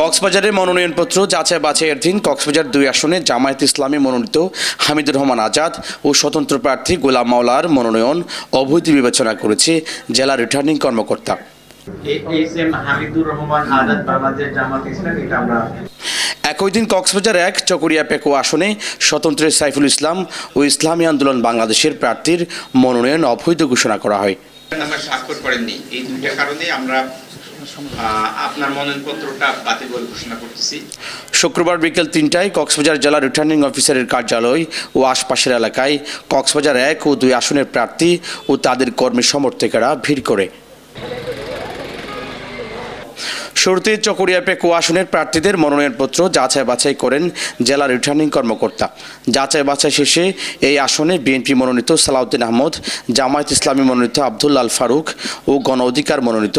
কক্সবাজারের মনোনয়নপত্র যাচাই বাছাইয়ের দিন কক্সবাজার দুই আসনে জামায়াত ইসলামী মনোনীত হামিদুর রহমান আজাদ ও স্বতন্ত্র প্রার্থী গোলাম মাওলার মনোনয়ন অবৈধ বিবেচনা করেছে জেলা রিটার্নিং কর্মকর্তা। হামিদুর রহমান আজাদ বাংলাদেশ জামাত ইসলাম এটা আমরা একই দিন কক্সবাজার এক চকরিয়া পেকো আসনে স্বতন্ত্র সাইফুল ইসলাম ও ইসলামী আন্দোলন বাংলাদেশের প্রার্থীর মনোনয়ন অবৈধ ঘোষণা করা হয়। আমরা স্বাক্ষর করেননি। এই দুইটা কারণে আমরা আপনার মনোনয়নপত্রটা বাতিল বলে ঘোষণা করতেছি। শুক্রবার বিকেল তিনটায় কক্সবাজার জেলা রিটার্নিং অফিসারের কার্যালয় ও আশপাশের এলাকায় কক্সবাজার এক ও দুই আসনের প্রার্থী ও তাদের কর্মী সমর্থকেরা ভিড় করে। শুরুতে চকরিয়া পেকো আসনের প্রার্থীদের মনোনয়নপত্র যাচাই বাছাই করেন জেলা রিটার্নিং কর্মকর্তা। যাচাই বাছাই শেষে এই আসনে বিএনপি মনোনীত সালাউদ্দিন আহমদ জামায়াত ইসলামী মনোনীত আব্দুল আবদুল্লাল ফারুক ও গণ অধিকার মনোনীত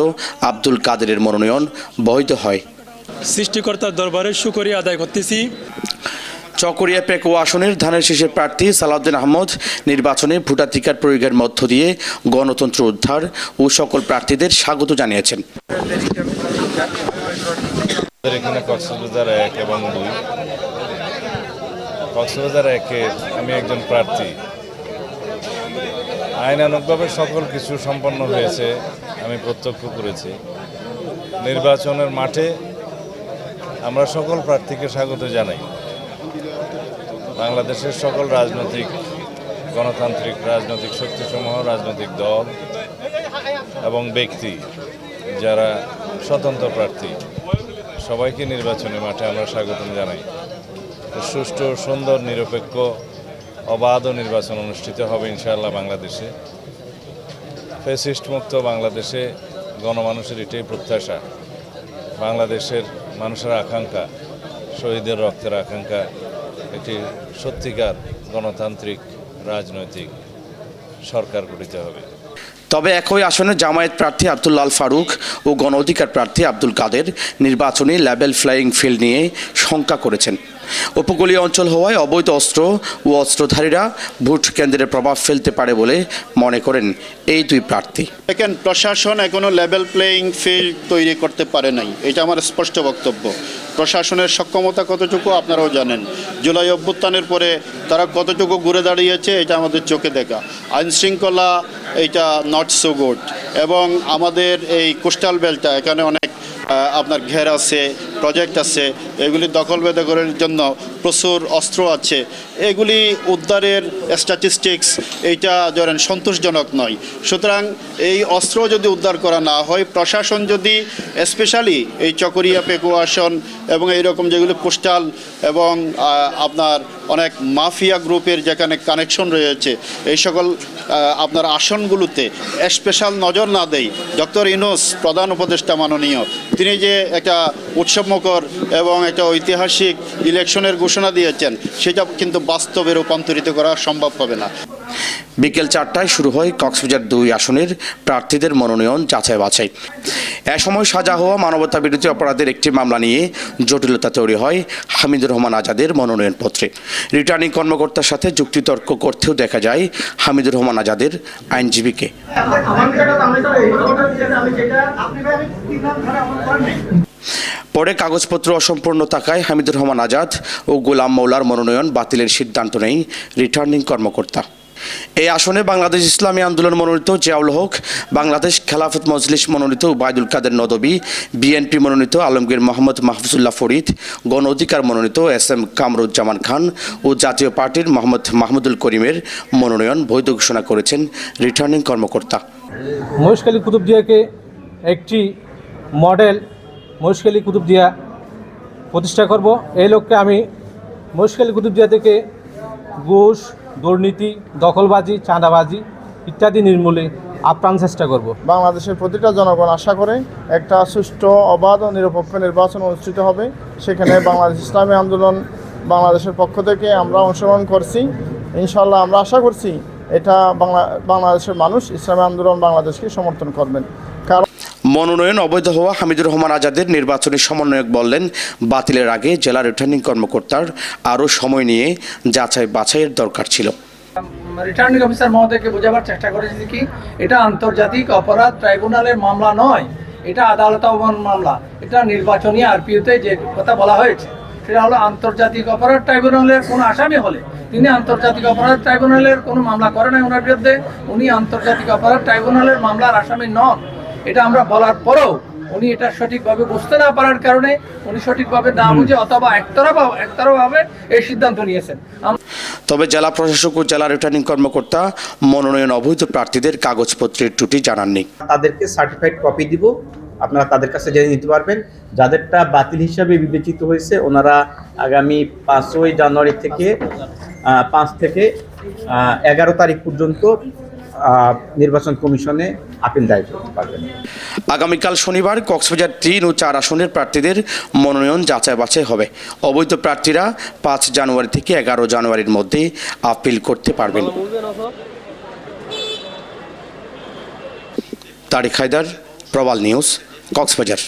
আব্দুল কাদেরের মনোনয়ন বৈধ হয়। সৃষ্টিকর্তার দরবারে শুকরিয়া আদায় করতেছি। চকরিয়া পেকো আসনের ধানের শীষের প্রার্থী সালাউদ্দিন আহমদ নির্বাচনে ভোটাধিকার প্রয়োগের মধ্য দিয়ে গণতন্ত্র উদ্ধার ও সকল প্রার্থীদের স্বাগত জানিয়েছেন। আমাদের এখানে কক্সবাজার এক এবং দুই। কক্সবাজার একে আমি একজন প্রার্থী। আইনানুকভাবে সকল কিছু সম্পন্ন হয়েছে, আমি প্রত্যক্ষ করেছি। নির্বাচনের মাঠে আমরা সকল প্রার্থীকে স্বাগত জানাই। বাংলাদেশের সকল রাজনৈতিক, গণতান্ত্রিক, রাজনৈতিক শক্তিসমূহ, রাজনৈতিক দল এবং ব্যক্তি যারা স্বতন্ত্র প্রার্থী। সবাইকে নির্বাচনী মাঠে আমরা স্বাগতম জানাই। সুষ্ঠু, সুন্দর, নিরপেক্ষ, অবাধ নির্বাচন অনুষ্ঠিত হবে ইনশাআল্লাহ বাংলাদেশে। ফেসিস্ট মুক্ত বাংলাদেশে গণমানুষের এটাই প্রত্যাশা। বাংলাদেশের মানুষের আকাঙ্ক্ষা, শহীদের রক্তের আকাঙ্ক্ষা একটি সত্যিকার গণতান্ত্রিক, রাজনৈতিক সরকার গঠিত হবে। তবে একই আসনে জামায়াত প্রার্থী আব্দুল্লাল ফারুক ও গণ অধিকার প্রার্থী আব্দুল কাদের নির্বাচনী লেভেল ফ্লাইং ফিল্ড নিয়ে শঙ্কা করেছেন। উপকূলীয় অঞ্চল হওয়ায় অবৈধ অস্ত্র ও অস্ত্রধারীরা ভোট কেন্দ্রে প্রভাব ফেলতে পারে বলে মনে করেন এই দুই প্রার্থী। দেখেন, প্রশাসন এখনও লেভেল প্লেয়িং ফিল্ড তৈরি করতে পারে নাই। এটা আমার স্পষ্ট বক্তব্য। প্রশাসনের সক্ষমতা কতটুকু আপনারাও জানেন। জুলাই অভ্যুত্থানের পরে তারা কতটুকু ঘুরে দাঁড়িয়েছে, এটা আমাদের চোখে দেখা। আইন এটা নট সো গুড এবং আমাদের এই কোস্টাল বেলটা এখানে অনেক আপনার ঘের আছে প্রজেক্ট আছে, এগুলি দখল বেদখলের জন্য প্রচুর অস্ত্র আছে। এগুলি উদ্ধারের স্ট্যাটিস্টিক্স এইটা ধরেন সন্তোষজনক নয়। সুতরাং এই অস্ত্র যদি উদ্ধার করা না হয়, প্রশাসন যদি স্পেশালি এই চকরিয়া পেকু আসন এবং এইরকম যেগুলো কোস্টাল এবং আপনার অনেক মাফিয়া গ্রুপের যেখানে কানেকশন রয়েছে, এই সকল আপনার আসনগুলোতে স্পেশাল নজর না দেয় ডক্টর ইনোস প্রধান উপদেষ্টা মাননীয়, তিনি যে একটা উৎসবমুখর এবং একটা ঐতিহাসিক ইলেকশনের ঘোষণা দিয়েছেন, সেটা কিন্তু বাস্তবে রূপান্তরিত করা সম্ভব হবে না। বিকেল চারটায় শুরু হয় কক্সবাজার দুই আসনের প্রার্থীদের মনোনয়ন যাচাই বাছাই। এ সময় সাজা হওয়া মানবতা বিরোধী অপরাধের একটি মামলা নিয়ে জটিলতা তৈরি হয় হামিদুর রহমান আজাদের মনোনয়নপত্রে। রিটার্নিং কর্মকর্তার সাথে যুক্তিতর্ক করতেও দেখা যায় হামিদুর রহমান আজাদের আইনজীবীকে। পরে কাগজপত্র অসম্পূর্ণ থাকায় হামিদুর রহমান আজাদ ও গোলাম মৌলার মনোনয়ন বাতিলের সিদ্ধান্ত নেই রিটার্নিং কর্মকর্তা। এই আসনে বাংলাদেশ ইসলামী আন্দোলন মনোনীত জিয়াউল হক, বাংলাদেশ খেলাফত মজলিস মনোনীত উবায়দুল কাদের নদবী, বিএনপি মনোনীত আলমগীর মোহাম্মদ মাহফুজুল্লাহ ফরিদ, গণ অধিকার মনোনীত এস এম কামরুজ্জামান খান ও জাতীয় পার্টির মোহাম্মদ মাহমুদুল করিমের মনোনয়ন বৈধ ঘোষণা করেছেন রিটার্নিং কর্মকর্তা। মহেশখালী কুতুবদিয়াকে একটি মডেল মহেশখালী কুতুবদিয়া প্রতিষ্ঠা করব। এই লক্ষ্যে আমি মহেশখালী কুতুবদিয়া থেকে ঘুষ, দুর্নীতি, দখলবাজি, চাঁদাবাজি ইত্যাদি নির্মূলে আপ্রাণ চেষ্টা করব। বাংলাদেশের প্রতিটা জনগণ আশা করে একটা সুষ্ঠু, অবাধ ও নিরপেক্ষ নির্বাচন অনুষ্ঠিত হবে। সেখানে বাংলাদেশ ইসলামী আন্দোলন বাংলাদেশের পক্ষ থেকে আমরা অংশগ্রহণ করছি। ইনশাল্লাহ আমরা আশা করছি এটা বাংলা বাংলাদেশের মানুষ ইসলামী আন্দোলন বাংলাদেশকে সমর্থন করবেন। মনোনয়ন অবৈধ হওয়া হামিদুর রহমান আজাদের নির্বাচনী সমন্বয়ক বললেন, বাতিলের আগে জেলা রিটার্নিং কর্মকর্তার আরও সময় নিয়ে যাচাই বাছাইয়ের দরকার ছিল। রিটার্নিং অফিসার মহোদয়কে বোঝাবার চেষ্টা করেছি কি, এটা আন্তর্জাতিক অপরাধ ট্রাইব্যুনালের মামলা নয়, এটা আদালত অবমান মামলা। এটা নির্বাচনী আরপিওতে যে কথা বলা হয়েছে, সেটা হলো আন্তর্জাতিক অপরাধ ট্রাইব্যুনালের কোনো আসামি হলে, তিনি আন্তর্জাতিক অপরাধ ট্রাইব্যুনালের কোনো মামলা করে নাই ওনার বিরুদ্ধে, উনি আন্তর্জাতিক অপরাধ ট্রাইব্যুনালের মামলার আসামি নন। এটা আমরা বলার পরেও উনি এটা সঠিকভাবে বুঝতে না পারার কারণে উনি সঠিকভাবে না বুঝে অথবা একতরফা একতরফাভাবে এই সিদ্ধান্ত নিয়েছেন। তবে জেলা প্রশাসক ও জেলা রিটার্নিং কর্মকর্তা মনোনয়ন অবৈধ প্রার্থীদের কাগজপত্রের ত্রুটি জানাননি। তাদেরকে সার্টিফাইড কপি দিব। আপনারা তাদের কাছে জেনে নিতে পারবেন। যাদেরটা বাতিল হিসাবে বিবেচিত হয়েছে ওনারা আগামী পাঁচই জানুয়ারি থেকে পাঁচ থেকে এগারো তারিখ পর্যন্ত নির্বাচন কমিশনে আপিল দায়ের করতে পারবেন। আগামীকাল শনিবার কক্সবাজার তিন ও চার আসনের প্রার্থীদের মনোনয়ন যাচাই বাছাই হবে। অবৈধ প্রার্থীরা পাঁচ জানুয়ারি থেকে এগারো জানুয়ারির মধ্যে আপিল করতে পারবেন। তারিক হায়দার, প্রবাল নিউজ, কক্সবাজার।